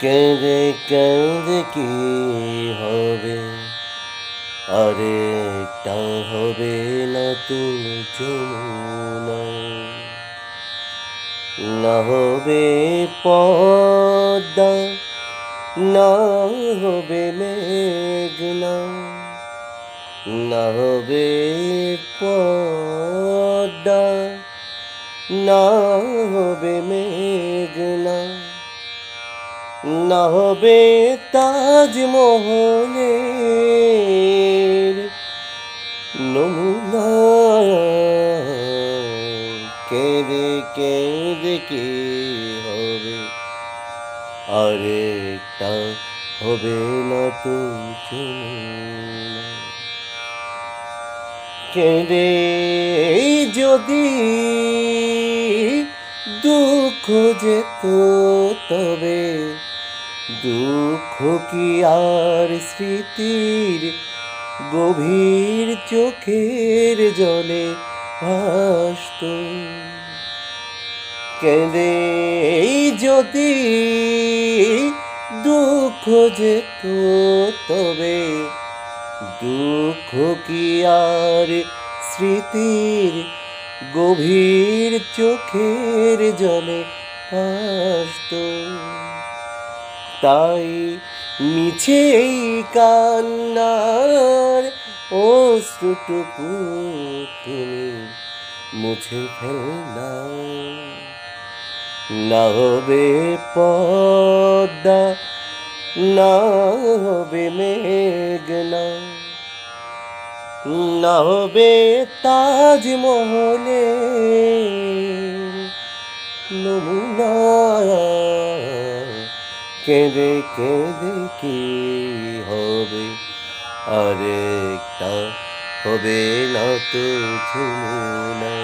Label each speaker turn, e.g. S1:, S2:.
S1: কেঁদে কেঁদে কি হবে? আরেকটা হবে না তো না হবে পদ্মা না হবে মেঘনা। না হবে পদ্মা না হবে মেঘনা। না হবে তাজমহলের নমুনা। কেঁদে কেঁদে কি হবে? আরেকটা হবে না তো কেঁদে যদি দুঃখ যেত তবে দুঃখ কি আর স্মৃতির? গভীর চোখের জলে ভাসত। কেঁদে যদি দুঃখ যেত তবে, দুঃখ কি আর স্মৃতির? গভীর চোখের জলে ভাসত। তাই মিছে কান্নার অশ্রুটুকু তুমি মুছে ফেলনা না হবে পদ্মা, না হবে মেঘনা, না হবে তাজমহলে কেঁদে কেঁদে কি হবে? আরেকটা হবে না তো ঝুমুনা